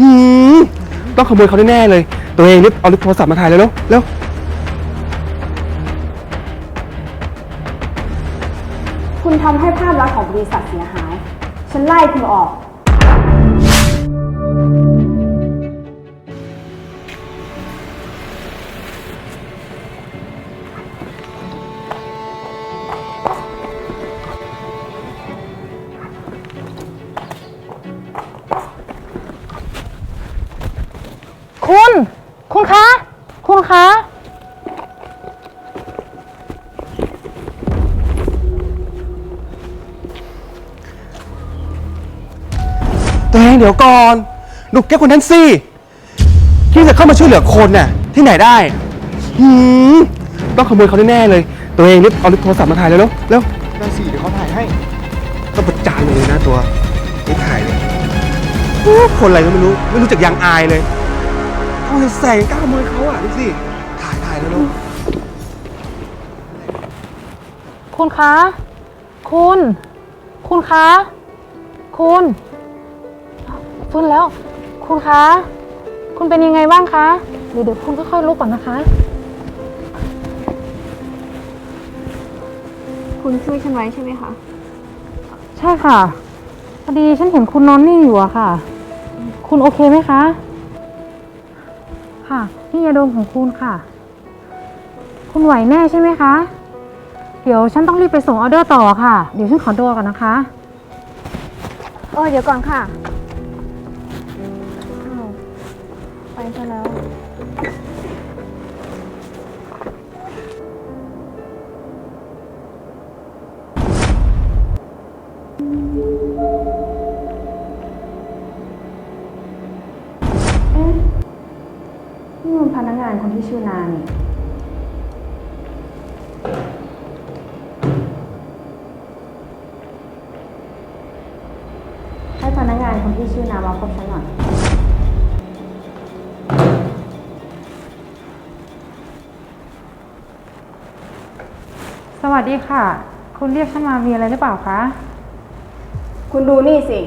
หืมต้องขโมยเขาแน่ๆเลย ตัวเองรีบเอาโทรศัพท์มาถ่ายเลยเร็วเร็วคุณทำให้ภาพลักษณ์ของบริษัทเสียหาย ฉันไล่คุณออก คุณ คุณคะ คุณคะ ตัวเองเดี๋ยวก่อนดูแก้คนนั้นสิที่จะเข้ามาช่วยเหลือคนน่ะที่ไหนได้หืมต้องขโมยเขาแน่ๆเลย ตัวเองรีบเอาโทรศัพท์มาถ่ายเลยเร็วเร็วได้สิเดี๋ยวเขาถ่ายให้ต้องประจานมันเลยนะตัวไม่ถ่ายเลยโอ้คนอะไรก็ไม่รู้ ไม่รู้จักยางอายเลย เอาเลยแสงกล้าขโมยเขาอะดูสิ ถ่ายถ่ายแล้วลูกคุณคะ คุณ คุณคะ คุณฟื้นแล้ว คุณคะ คุณเป็นยังไงบ้างคะ เดี๋ยวเดี๋ยวคุณค่อยๆลุกก่อนนะคะ คุณช่วยฉันไว้ใช่ไหมคะ ใช่ค่ะ พอดีฉันเห็นคุณนอนนิ่งอยู่อะค่ะ คุณโอเคไหมคะ ค่ะ นี่ยาดมของคุณค่ะ คุณไหวแน่ใช่ไหมคะ เดี๋ยวฉันต้องรีบไปส่งออเดอร์ต่อค่ะ เดี๋ยวฉันขอตัวก่อนนะคะ เออเดี๋ยวก่อนค่ะ นี่มันพนักงานคนที่ชื่อนานี่ ให้พนักงานคนที่ชื่อนามาพบฉันหน่อย สวัสดีค่ะ คุณเรียกฉันมามีอะไรหรือเปล่าคะ คุณดูนี่สิ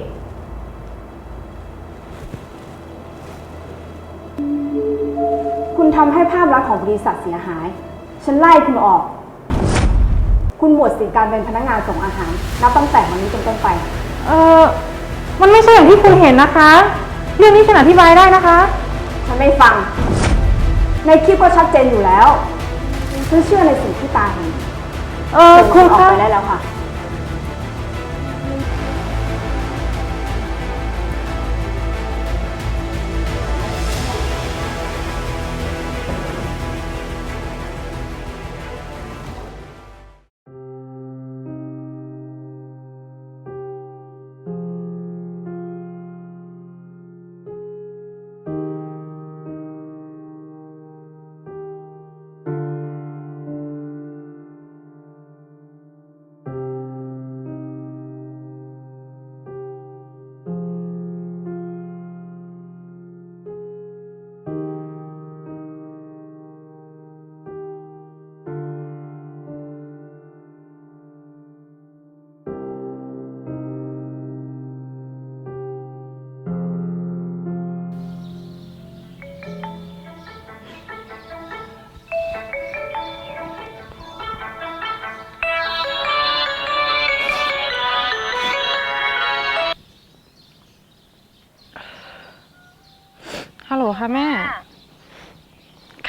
คุณทำให้ภาพลักษณ์ของบริษัทเสียหาย ฉันไล่คุณออก คุณหมดสิทธิการเป็นพนักงานส่งอาหาร นับตั้งแต่วันนี้เป็นต้นไป เออมันไม่ใช่อย่างที่คุณเห็นนะคะ เรื่องนี้ฉันอธิบายได้นะคะ ฉันไม่ฟัง ในคลิปก็ชัดเจนอยู่แล้วฉันเชื่อในสิ่งที่ตาเห็นเออเชิญคุณออกคะ ไปได้แล้วค่ะ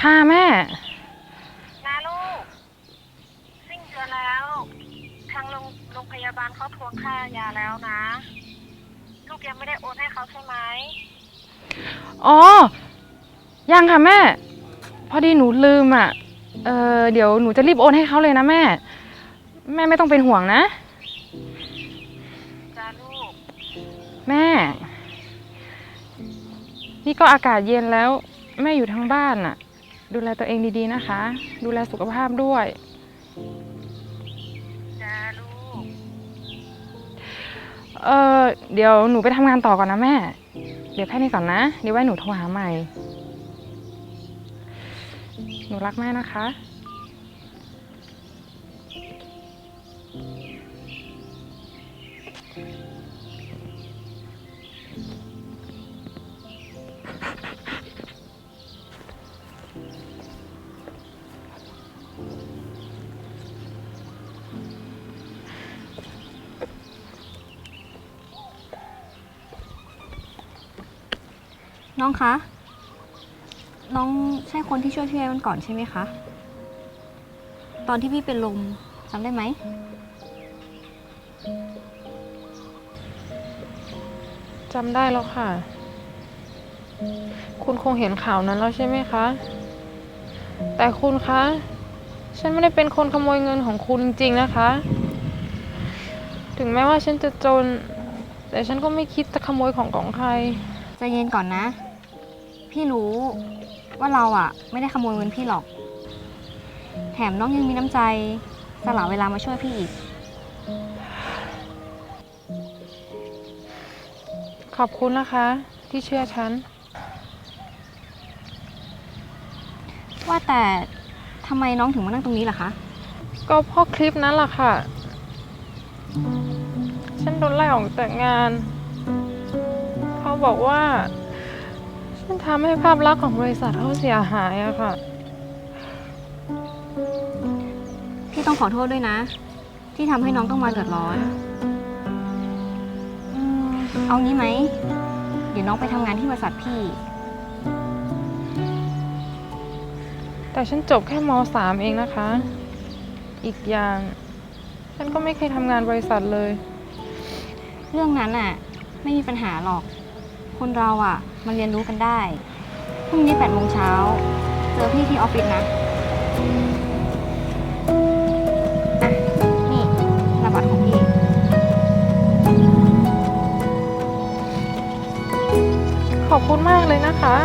ค่ะแม่ นะลูก สิ้นเดือนแล้ว ทางโรงโรงพยาบาลเขาทวงค่ายาแล้วนะ ลูกยังไม่ได้โอนให้เขาใช่ไหมอ๋อ ยังค่ะแม่ พอดีหนูลืมอะ เออเดี๋ยวหนูจะรีบโอนให้เขาเลยนะแม่ แม่ไม่ต้องเป็นห่วงนะ จ้าลูก แม่ นี่ก็อากาศเย็นแล้ว แม่อยู่ทางบ้านน่ะ ดูแลตัวเองดีๆนะคะ ดูแลสุขภาพด้วย จ้าลูก เออเดี๋ยวหนูไปทำงานต่อก่อนนะแม่ เดี๋ยวแค่นี้ก่อนนะ เดี๋ยวไว้หนูโทรหาใหม่ หนูรักแม่นะคะ น้องคะ น้องใช่คนที่ช่วยพี่ไอ้วันก่อนใช่ไหมคะ ตอนที่พี่เป็นลมจำได้ไหม จำได้แล้วค่ะ คุณคงเห็นข่าวนั้นแล้วใช่ไหมคะ แต่คุณคะ ฉันไม่ได้เป็นคนขโมยเงินของคุณจริงๆนะคะ ถึงแม้ว่าฉันจะจน แต่ฉันก็ไม่คิดจะขโมยของของใคร ใจเย็นก่อนนะ พี่รู้ว่าเราอะไม่ได้ขโมยเงินพี่หรอก แถมน้องยังมีน้ำใจสละเวลามาช่วยพี่อีก ขอบคุณนะคะ ที่เชื่อฉัน ว่าแต่ทำไมน้องถึงมานั่งตรงนี้ล่ะคะ ก็เพราะคลิปนั้นล่ะค่ะ ฉันโดนไล่ออกจากงาน เขาบอกว่า ฉันทำให้ภาพลักษณ์ของบริษัทเขาเสียหายอะค่ะ พี่ต้องขอโทษด้วยนะ ที่ทำให้น้องต้องมาเดือดร้อนอืมเอางี้ไหม เดี๋ยวน้องไปทำงานที่บริษัทพี่ แต่ฉันจบแค่ม .3 เองนะคะ อีกอย่าง ฉันก็ไม่เคยทำงานบริษัทเลย เรื่องนั้นน่ะ ไม่มีปัญหาหรอก คนเราอะ มันเรียนรู้กันได้ พรุ่งนี้แปดโมงเช้า เจอพี่ที่ออฟฟิศนะอะนี่นามบัตรของพี่ ขอบคุณมากเลยนะคะ